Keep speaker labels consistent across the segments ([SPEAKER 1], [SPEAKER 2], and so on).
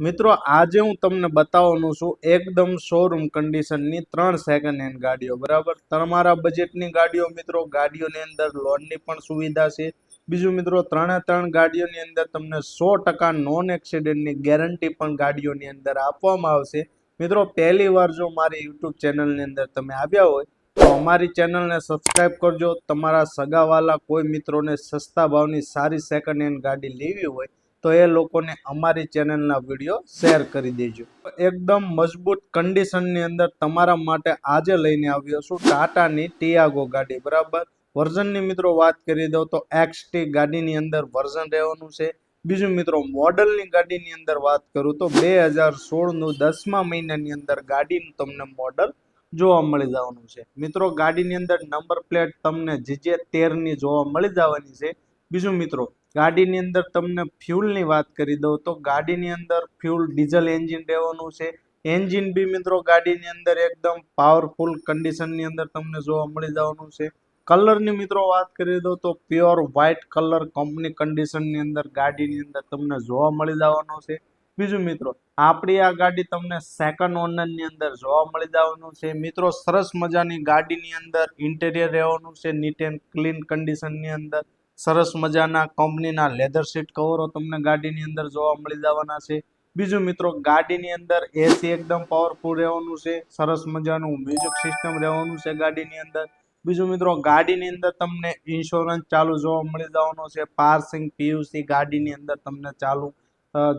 [SPEAKER 1] મિત્રો, આજે હું તમને બતાવવાનું છું એકદમ શોરૂમ કન્ડિશનની ત્રણ સેકન્ડ હેન્ડ ગાડીઓ, બરાબર? તમારા બજેટની ગાડીઓ મિત્રો, ગાડીઓની અંદર લોનની પણ સુવિધા છે. બીજું મિત્રો, ત્રણે ત્રણ ગાડીઓની અંદર તમને સો ટકા નોન એક્સિડન્ટની ગેરંટી પણ ગાડીઓની અંદર આપવામાં આવશે. મિત્રો, પહેલી વાર જો મારી યુટ્યુબ ચેનલની અંદર તમે આવ્યા હોય, તો અમારી ચેનલને સબસ્ક્રાઈબ કરજો. તમારા સગાવાલા કોઈ મિત્રોને સસ્તા ભાવની સારી સેકન્ડ હેન્ડ ગાડી લેવી હોય તો એ લોકોને અમારી ચેનલના વીડિયો શેર કરી દેજો. એકદમ મજબૂત કન્ડિશનની અંદર તમારા માટે આજે લઈને આવ્યો છું ટાટાની ટિયાગો ગાડી, બરાબર? વર્ઝનની મિત્રો વાત કરી દઉં તો એક્સટી ગાડીની અંદર વર્ઝન રહેવાનું છે. બીજું મિત્રો મોડલની ગાડીની અંદર વાત કરું તો બે હજાર સોળનું દસમા મહિનાની અંદર ગાડીનું તમને મોડલ જોવા મળી જવાનું છે. મિત્રો ગાડીની અંદર નંબર પ્લેટ તમને જીજે તેરની જોવા મળી જવાની છે. બીજું મિત્રો ગાડીની અંદર તમને ફ્યુલની વાત કરી દઉં તો ગાડીની અંદર ફ્યુલ ડીઝલ એન્જિન રહેવાનું છે. એન્જિન બી મિત્રો ગાડીની અંદર એકદમ પાવરફુલ કન્ડિશનની અંદર તમને જોવા મળી જવાનું છે. કલરની મિત્રો વાત કરી દઉં તો પ્યોર વ્હાઇટ કલર કંપની કન્ડિશનની અંદર ગાડીની અંદર તમને જોવા મળી જવાનો છે. બીજું મિત્રો, આપણી આ ગાડી તમને સેકન્ડ ઓનરની અંદર જોવા મળી જવાનું છે. મિત્રો, સરસ મજાની ગાડીની અંદર ઇન્ટેરિયર રહેવાનું છે. નીટ એન્ડ ક્લીન કન્ડિશનની અંદર. સરસ મજાના કંપનીના લેધર સીટ કવરો તમને ગાડીની અંદર જોવા મળી જવાના છે. બીજું મિત્રો, ગાડીની અંદર એસી એકદમ પાવરફુલ રહેવાનું છે. સરસ મજાનું મ્યુઝિક સિસ્ટમ રહેવાનું છે ગાડીની અંદર. બીજું મિત્રો, ગાડીની અંદર તમને ઇન્સ્યોરન્સ ચાલુ જોવા મળી જવાનો છે. પાર્સિંગ પીયુસી ગાડીની અંદર તમને ચાલુ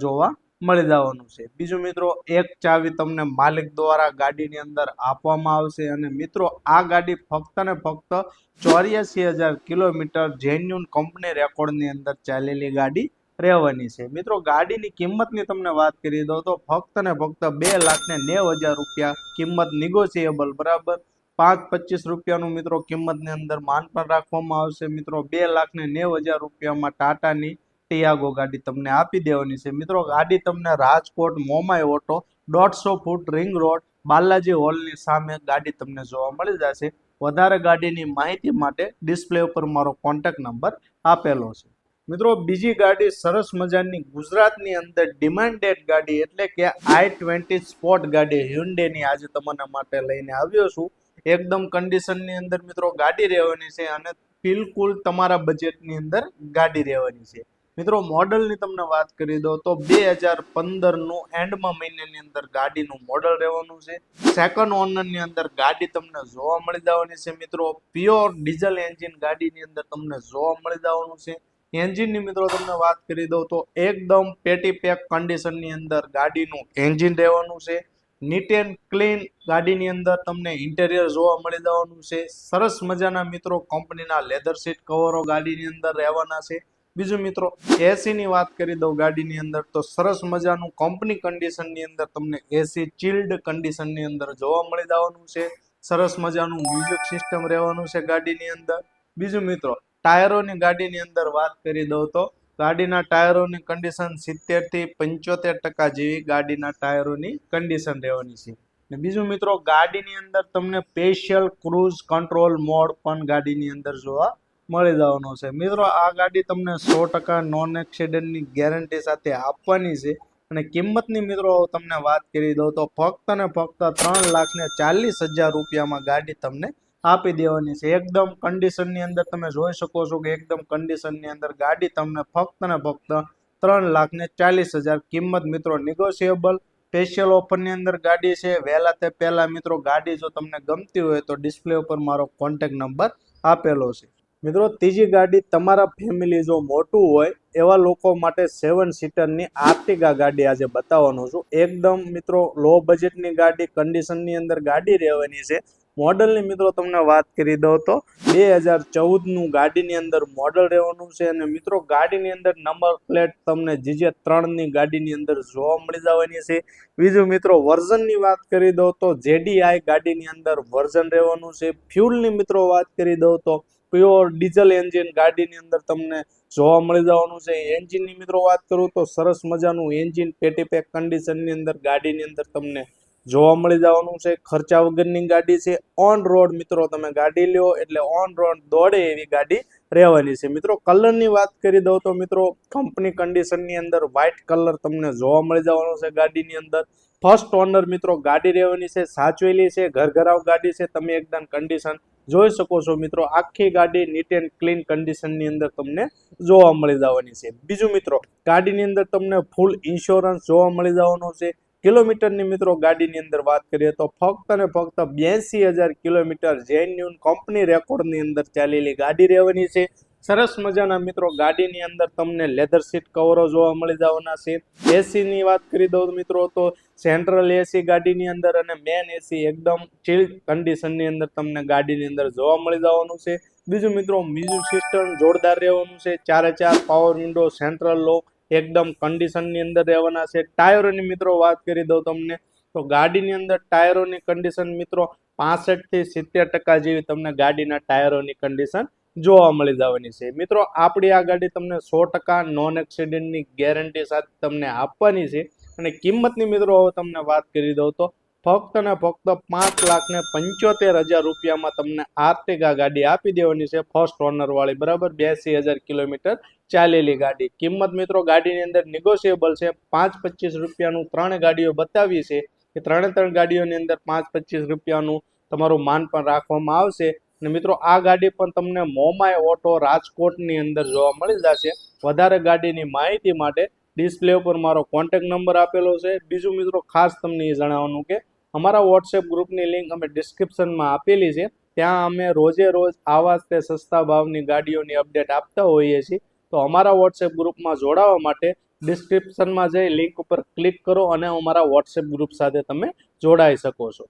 [SPEAKER 1] જોવા મળી જવાનું છે. બીજું મિત્રો, એક ચાવી તમને માલિક દ્વારા ગાડીની અંદર આપવામાં આવશે અને મિત્રો, આ ગાડી ફક્ત ને ફક્ત ચોર્યાસી હજાર કિલોમીટર જેન્યુન કંપની રેકોર્ડની અંદર ચાલેલી ગાડી રહેવાની છે. મિત્રો, ગાડીની કિંમતની તમને વાત કરી દઉં તો ફક્ત ને ફક્ત બે લાખ ને નેવ હજાર રૂપિયા કિંમત નિગોશિયેબલ બરાબર? પાંચ પચીસ રૂપિયાનું મિત્રો કિંમતની અંદર માન પણ રાખવામાં આવશે. મિત્રો, બે લાખ ને નેવ હજાર રૂપિયામાં ટાટાની ટિયાગો ગાડી તમને આપી દેવાની છે. મિત્રો, ગાડી તમને રાજકોટ મોમાઈ ઓટો દોઢસો ફૂટ રિંગ રોડ બાલાજી હોલની સામે ગાડી તમને જોવા મળી જશે. વધારે ગાડીની માહિતી માટે ડિસ્પ્લે ઉપર મારો કોન્ટેક્ટ નંબર આપેલો છે. મિત્રો, બીજી ગાડી સરસ મજાની ગુજરાતની અંદર ડિમાન્ડેડ ગાડી એટલે કે આઈ ટ્વેન્ટી સ્પોર્ટ ગાડી હ્યુન્ડેની આજે તમારા માટે લઈને આવ્યો છું. એકદમ કન્ડિશનની અંદર મિત્રો ગાડી રહેવાની છે અને બિલકુલ તમારા બજેટની અંદર ગાડી રહેવાની છે. મિત્રો, મોડલની તમને વાત કરી દો તો બે હજાર પંદરનું એન્ડમાં મહિનાની અંદર ગાડીનું મોડલ રહેવાનું છે. સેકન્ડ ઓનરની અંદર ગાડી તમને જોવા મળી જવાની છે મિત્રો. પ્યોર ડીઝલ એન્જિન ગાડીની અંદર તમને જોવા મળી જવાનું છે. એન્જિનની મિત્રો તમને વાત કરી દઉં તો એકદમ પેટી પેક કન્ડિશનની અંદર ગાડીનું એન્જિન રહેવાનું છે. નીટ એન્ડ ક્લીન ગાડીની અંદર તમને ઇન્ટેરિયર જોવા મળી જવાનું છે. સરસ મજાના મિત્રો કંપનીના લેધર સીટ કવરો ગાડીની અંદર રહેવાના છે. બીજું મિત્રો એસીની વાત કરી દઉં ગાડીની અંદર, તો સરસ મજાનું કંપની કન્ડિશનની અંદર તમને એસી ચિલ્ડ કન્ડિશનની અંદર જોવા મળી જવાનું છે. સરસ મજાનું મ્યુઝિક સિસ્ટમ રહેવાનું છે ગાડીની અંદર. બીજું મિત્રો, ટાયરોની ગાડીની અંદર વાત કરી દઉં તો, ગાડીના ટાયરોની કન્ડિશન સિત્તેરથી પંચોતેર ટકા જેવી ગાડીના ટાયરોની કન્ડિશન રહેવાની છે. ને બીજું મિત્રો, ગાડીની અંદર તમને સ્પેશિયલ ક્રૂઝ કંટ્રોલ મોડ પણ ગાડીની અંદર જોવા મળી જવાનો છે. મિત્રો, આ ગાડી તમને સો ટકા નોન એક્સિડન્ટની ગેરંટી સાથે આપવાની છે. અને કિંમતની મિત્રો તમને વાત કરી દઉં તો ફક્ત ને ફક્ત ત્રણ લાખ ને ચાલીસ હજાર રૂપિયામાં ગાડી તમને આપી દેવાની છે. એકદમ કન્ડિશનની અંદર તમે જોઈ શકો છો કે એકદમ કન્ડિશનની અંદર ગાડી તમને ફક્ત ને ફક્ત ત્રણ લાખ ને ચાલીસ હજાર કિંમત મિત્રો નિગોશિયેબલ સ્પેશિયલ ઓફરની અંદર ગાડી છે. વહેલા તે પહેલા મિત્રો ગાડી જો તમને ગમતી હોય તો ડિસ્પ્લે ઉપર મારો કોન્ટેક્ટ નંબર આપેલો છે. મિત્રો, ત્રીજી ગાડી તમારા ફેમિલી જો મોટું હોય, એવા લોકો માટે સેવન સીટરની આર્ટિગા ગાડી આજે બતાવવાનો છું. એકદમ મિત્રો લો બજેટની ગાડી કન્ડિશનની અંદર ગાડી રહેવાની છે. મોડલની મિત્રો તમને વાત કરી દઉં તો, બે હજાર ચૌદનું ગાડીની અંદર મોડલ રહેવાનું છે અને મિત્રો, ગાડીની અંદર નંબર પ્લેટ તમને જીજે ત્રણની ગાડીની અંદર જોવા મળી જવાની છે. બીજું મિત્રો વર્ઝનની વાત કરી દઉં તો જેડીઆઈ ગાડીની અંદર વર્ઝન રહેવાનું છે. ફ્યુલની મિત્રો વાત કરી દઉં તો પ્યોર ડીઝલ એન્જિન ગાડીની અંદર તમને જોવા મળી જવાનું છે. એન્જિનની મિત્રો વાત કરું તો સરસ મજાનું એન્જિન પેટી પેક કન્ડિશનની અંદર ગાડીની અંદર તમને જોવા મળી જવાનું છે. ખર્ચા વગરની ગાડી છે. ઓન રોડ મિત્રો તમે ગાડી લ્યો એટલે ઓન રોડ દોડે એવી ગાડી રહેવાની છે. મિત્રો, કલરની વાત કરી દઉં તો મિત્રો કંપની કન્ડિશનની અંદર વ્હાઇટ કલર તમને જોવા મળી જવાનો છે ગાડીની અંદર. ફર્સ્ટ ઓનર મિત્રો, ગાડી રહેવાની છે, સાચવેલી છે, ઘરઘરાવ ગાડી છે, તમે એકદમ કન્ડિશન જોઈ શકો છો મિત્રો. આખી ગાડી નીટ એન્ડ ક્લીન કન્ડિશનની અંદર તમને જોવા મળી જવાની છે. બીજું મિત્રો, ગાડીની અંદર તમને ફૂલ ઇન્સ્યોરન્સ જોવા મળી જવાનો છે. કિલોમીટરની મિત્રો ગાડીની અંદર વાત કરીએ તો ફક્ત ને ફક્ત બ્યાસી હજાર કિલોમીટર જેન્યુન કંપની રેકોર્ડની અંદર ચાલેલી ગાડી રહેવાની છે. સરસ મજાના મિત્રો ગાડીની અંદર તમને લેધર સીટ કવરો જોવા મળી જવાના છે. એસીની વાત કરી દઉં મિત્રો તો સેન્ટ્રલ એસી ગાડીની અંદર અને મેન એસી એકદમ ચીલ કન્ડિશનની અંદર તમને ગાડીની અંદર જોવા મળી જવાનું છે. બીજું મિત્રો મ્યુઝિક સિસ્ટમ જોરદાર રહેવાનું છે. ચારે ચાર પાવર વિન્ડો સેન્ટ્રલ લોક એકદમ કન્ડિશનની અંદર રહેવાના છે. ટાયરોની મિત્રો વાત કરી દઉં તમને, તો ગાડીની અંદર ટાયરોની કન્ડિશન મિત્રો પાસઠથી સિત્તેર ટકા જેવી તમને ગાડીના ટાયરોની કન્ડિશન જોવા મળી જવાની છે. મિત્રો, આપણી આ ગાડી તમને સો ટકા નોન એક્સિડન્ટની ગેરંટી સાથે તમને આપવાની છે. અને કિંમતની મિત્રો હવે તમને વાત કરી દઉં તો ફક્ત ને ફક્ત પાંચ લાખ ને પંચોતેર હજાર રૂપિયામાં તમને આર્ટિગા ગાડી આપી દેવાની છે. ફર્સ્ટ ઓનર વાળી, બરાબર? બ્યાસી હજાર કિલોમીટર ચાલેલી ગાડી. કિંમત મિત્રો ગાડીની અંદર નિગોશિયેબલ છે. પાંચ પચીસ રૂપિયાનું ત્રણ ગાડીઓ બતાવી છે કે ત્રણે ત્રણ ગાડીઓની અંદર પાંચ પચીસ રૂપિયાનું તમારું માન પણ રાખવામાં આવશે. અને મિત્રો આ ગાડી પણ તમને મોમાય ઓટો રાજકોટની અંદર જોવા મળી જશે. વધારે ગાડીની માહિતી માટે ડિસ્પ્લે ઉપર મારો કોન્ટેક્ટ નંબર આપેલો છે. બીજું મિત્રો ખાસ તમને એ જણાવવાનું કે અમારા વોટ્સએપ ગ્રુપની લિંક અમે ડિસ્ક્રિપ્શનમાં આપેલી છે. ત્યાં અમે રોજે રોજ આવા તે સસ્તા ભાવની ગાડીઓની અપડેટ આપતા હોઈએ છીએ. તો અમારા વોટ્સએપ ગ્રુપમાં જોડાવા માટે ડિસ્ક્રિપ્શનમાં જઈ લિંક ઉપર ક્લિક કરો અને અમારા વોટ્સએપ ગ્રુપ સાથે તમે જોડાઈ શકો છો.